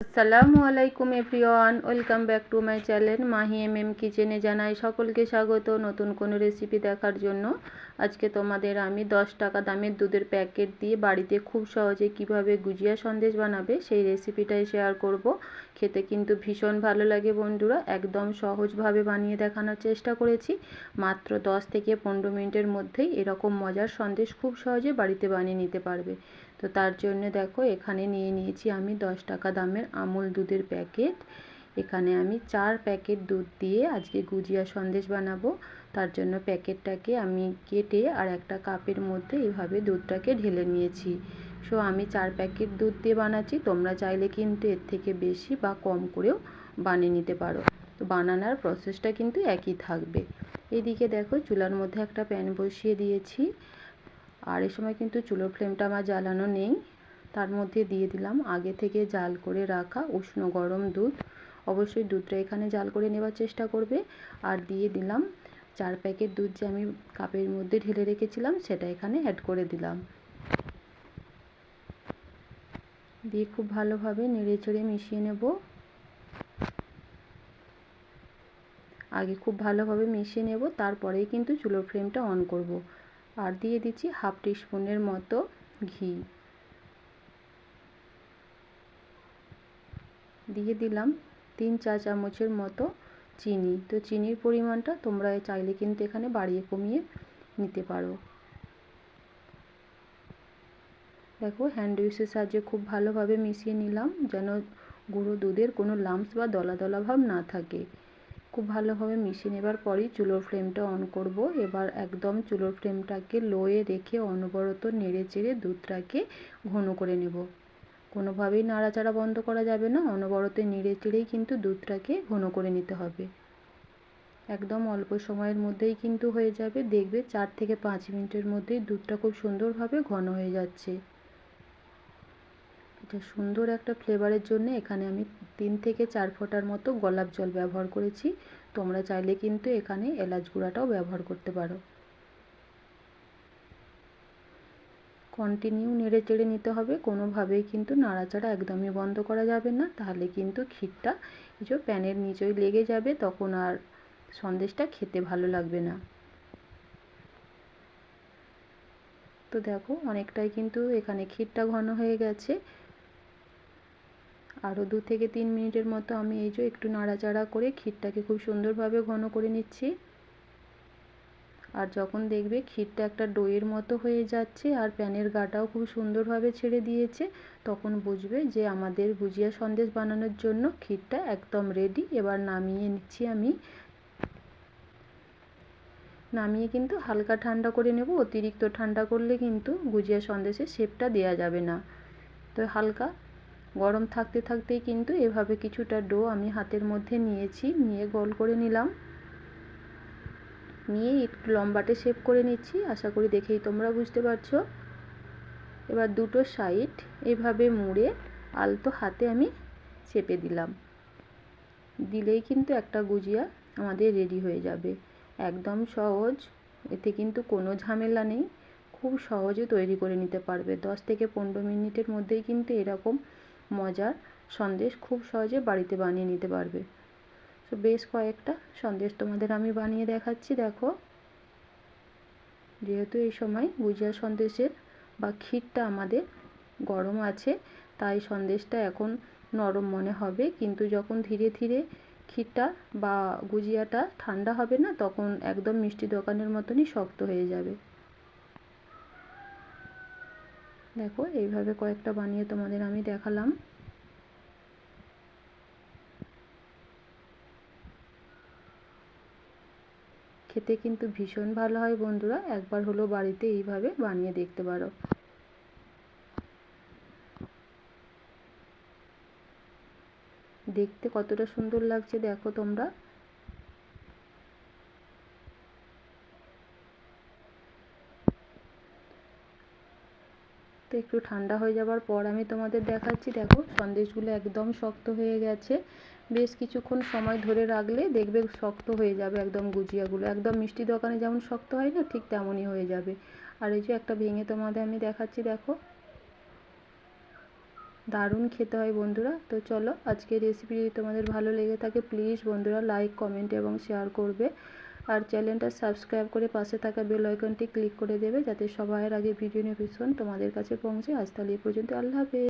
আসসালামু আলাইকুম everyone, welcome back to my channel Mahi M M কিচেনে জানাই সকলকে স্বাগত নতুন কোনো রেসিপি দেখার জন্য। আজকে তোমাদের আমি দশ টাকা দামের দুধের প্যাকেট দিয়ে বাড়িতে খুব সহজে কীভাবে গুজিয়া সন্দেশ বানাবে সেই রেসিপিটাই শেয়ার করব। খেতে কিন্তু ভীষণ ভালো লাগে বন্ধুরা, একদম সহজভাবে বানিয়ে দেখানোর চেষ্টা করেছি। মাত্র দশ থেকে পনেরো মিনিটের মধ্যেই এরকম মজার সন্দেশ খুব সহজে বাড়িতে বানিয়ে নিতে পারবে। তো তার জন্য দেখো এখানে নিয়ে নিয়েছি আমি দশ টাকা দামের আমুল দুধের প্যাকেট। এখানে আমি চার প্যাকেট দুধ দিয়ে আজকে গুজিয়া সন্দেশ বানাবো। তার জন্য প্যাকেটটাকে আমি কেটে আর একটা কাপের মধ্যে এভাবে দুধটাকে ঢেলে নিয়েছি। সো আমি চার প্যাকেট দুধ দিয়ে বানাচ্ছি। তোমরা চাইলে কিন্তু এর থেকে বেশি বা কম করেও বানিয়ে নিতে পারো। তো বানানোর প্রসেসটা কিন্তু একই থাকবে। এদিকে দেখো চুলার মধ্যে একটা প্যান বসিয়ে দিয়েছি। আর এ সময় কিন্তু চুলোর ফ্লেমটা আমার জ্বালানো নেই। তার মধ্যে দিয়ে দিলাম আগে থেকে জাল করে রাখা উষ্ণ গরম দুধ। অবশ্যই দুধটা এখানে জাল করে নেওয়ার চেষ্টা করবে। আর দিয়ে দিলাম চার প্যাকেট দুধ যে আমি কাপের মধ্যে ঢেলে রেখেছিলাম সেটা এখানে অ্যাড করে দিলাম। দিয়ে খুব ভালোভাবে নেড়ে চেড়ে মিশিয়ে নেব। আগে খুব ভালোভাবে মিশিয়ে নেব, তারপরেই কিন্তু চুলোর ফ্লেমটা অন করব। আর দিয়ে দিচ্ছি হাফ টিস্পুনের মতো ঘি। দিয়ে দিলাম তিন চা চামচের মতো চিনি। তো চিনির পরিমাণটা তোমরা চাইলে কিন্তু এখানে বাড়িয়ে কমিয়ে নিতে পারো। দেখো হ্যান্ড উইসের সাহায্যে খুব ভালোভাবে মিশিয়ে নিলাম যেন গুঁড়ো দুধের কোনো লাম্পস বা দলা দলা ভাব না থাকে। খুব ভালোভাবে মিশিয়ে নেবার পরই চুলোর ফ্লেমটা অন করব। এবার একদম চুলোর ফ্লেমটাকে লোয়ে রেখে অনবরত নেড়ে চেড়ে দুধটাকে ঘন করে নেব। কোনোভাবেই নাড়াচাড়া বন্ধ করা যাবে না, অনবরত নেড়ে চেড়েই কিন্তু দুধটাকে ঘন করে নিতে হবে। একদম অল্প সময়ের মধ্যেই কিন্তু হয়ে যাবে। দেখবে চার থেকে পাঁচ মিনিটের মধ্যেই দুধটা খুব সুন্দরভাবে ঘন হয়ে যাচ্ছে। সুন্দর একটা ফ্লেভারের জন্য এখানে আমি তিন থেকে চার ফোঁটার মতো গোলাপ জল ব্যবহার করেছি। তোমরা চাইলে কিন্তু এখানে এলাচ গুঁড়াটাও ব্যবহার করতে পারো। কন্টিনিউ নেড়ে চেড়ে নিতে হবে, কোনোভাবেই কিন্তু নাড়াচাড়া একদমই বন্ধ করা যাবে না। তাহলে কিন্তু ক্ষীরটা কিছু প্যানের নিচেই লেগে যাবে, তখন আর সন্দেশটা খেতে ভালো লাগবে না। তো দেখো, অনেকটাই কিন্তু এখানে ক্ষীরটা ঘন হয়ে গেছে। আরও দু থেকে তিন মিনিটের মতো আমি এই যে একটু নাড়াচাড়া করে ক্ষীরটাকে খুব সুন্দরভাবে ঘন করে নিচ্ছি। আর যখন দেখবে ক্ষীরটা একটা ডোয়ের মতো হয়ে যাচ্ছে আর প্যানের গাটাও খুব সুন্দরভাবে ছেড়ে দিয়েছে, তখন বুঝবে যে আমাদের গুজিয়া সন্দেশ বানানোর জন্য ক্ষীরটা একদম রেডি এবার নামিয়ে নিচ্ছি আমি। নামিয়ে কিন্তু হালকা ঠান্ডা করে নেব। অতিরিক্ত ঠান্ডা করলে কিন্তু গুজিয়া সন্দেশের শেপটা দেওয়া যাবে না। তো হালকা গরম থাকতে থাকতেই কিন্তু এভাবে কিছুটা ডো আমি হাতের মধ্যে নিয়েছি, নিয়ে গোল করে নিলাম। নিয়ে একটু লম্বাটে শেপ করে নিচ্ছি, আশা করি দেখেই তোমরা বুঝতে পারছ। এবার দুটো সাইড এভাবে মুড়ে আলতো হাতে আমি চেপে দিলাম। দিলেই কিন্তু একটা গুজিয়া আমাদের রেডি হয়ে যাবে। একদম সহজ, এতে কিন্তু কোনো ঝামেলা নেই। খুব সহজে তৈরি করে নিতে পারবে। দশ থেকে পনেরো মিনিটের মধ্যেই কিন্তু এরকম মজার সন্দেশ খুব সহজে বাড়িতে বানিয়ে নিতে পারবে। তো বেশ কয়েকটা সন্দেশ তোমাদের আমি বানিয়ে দেখাচ্ছি, দেখো। যেহেতু এই সময় গুজিয়া সন্দেশের বা ক্ষীরটা আমাদের গরম আছে, তাই সন্দেশটা এখন নরম মনে হবে। কিন্তু যখন ধীরে ধীরে ক্ষীরটা বা গুজিয়াটা ঠান্ডা হবে না, তখন একদম মিষ্টি দোকানের মতনই শক্ত হয়ে যাবে। দেখো, এইভাবে কয়েকটা বানিয়ে তোমাদের আমি দেখালাম। খেতে কিন্তু ভীষণ ভালো হয় বন্ধুরা, একবার হলো বাড়িতে এইভাবে বানিয়ে দেখতে পারো। দেখতে কতটা সুন্দর লাগছে দেখো তোমরা। তো একটু ঠান্ডা হয়ে যাবার পর আমি তোমাদের দেখাচ্ছি, দেখো, সন্দেশগুলো একদম শক্ত হয়ে গেছে। বেশ কিছুক্ষণ সময় ধরে রাখলে দেখবে শক্ত হয়ে যাবে একদম গুজিয়াগুলো। একদম মিষ্টি দোকানে যেমন শক্ত হয় না, ঠিক তেমনই হয়ে যাবে। আর এই যে একটা ভেঙে তোমাদের আমি দেখাচ্ছি, দেখো। দারুণ খেতে হয় বন্ধুরা। তো চলো, আজকের রেসিপি যদি তোমাদের ভালো লেগে থাকে প্লিজ বন্ধুরা লাইক কমেন্ট এবং শেয়ার করবে। আর চ্যানেলটা সাবস্ক্রাইব করে পাশে থাকা বেল আইকনটি ক্লিক করে দেবে যাতে সবার আগে ভিডিও নোটিফিকেশন তোমাদের কাছে পৌঁছে। আজ তাহলে এই পর্যন্ত। আল্লাহ হাফেজ।